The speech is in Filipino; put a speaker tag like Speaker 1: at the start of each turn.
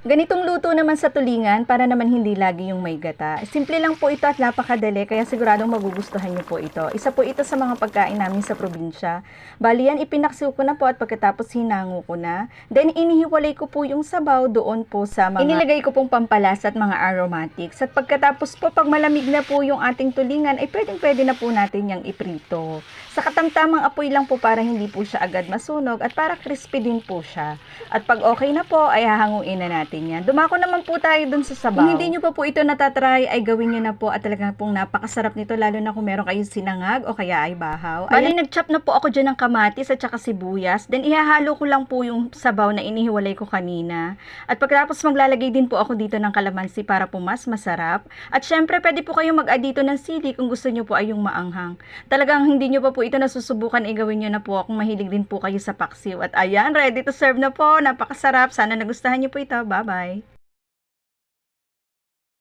Speaker 1: Ganitong luto naman sa tulingan para naman hindi lagi yung may gata. Simple lang po ito at napakadali kaya siguradong magugustuhan niyo po ito. Isa po ito sa mga pagkain namin sa probinsya. Bali yan, ipinaksiw ko na po at pagkatapos hinango ko na. Then inihiwalay ko po yung sabaw doon po sa mga... Inilagay ko pong pampalasa at mga aromatics. At pagkatapos po, pag malamig na po yung ating tulingan, ay pwedeng pwede na po natin yung iprito. Sa katamtamang apoy lang po para hindi po siya agad masunog at para crispy din po siya. At pag okay na po, ay hahanguin na natin yan. Dumako naman po tayo dun sa sabaw. Kung hindi nyo pa po ito natatry, ay gawin nyo na po at talagang pong napakasarap nito lalo na kung meron kayong sinangag o kaya ay bahaw. Bali, nag-chop na po ako dyan ng kamatis at saka sibuyas. Then ihahalo ko lang po yung sabaw na inihiwalay ko kanina. At pagkatapos maglalagay din po ako dito ng kalamansi para po mas masarap. At syempre, pwede po kayong mag-add dito ng sili kung gusto nyo po ay yung maanghang. Talagang hindi nyo pa po ito nasusubukan, ay gawin nyo na po kung mahilig din po kayo sa paksiw. At ayan, ready to serve na po. Napakasarap. Sana nagustuhan nyo po ito. Bye bye.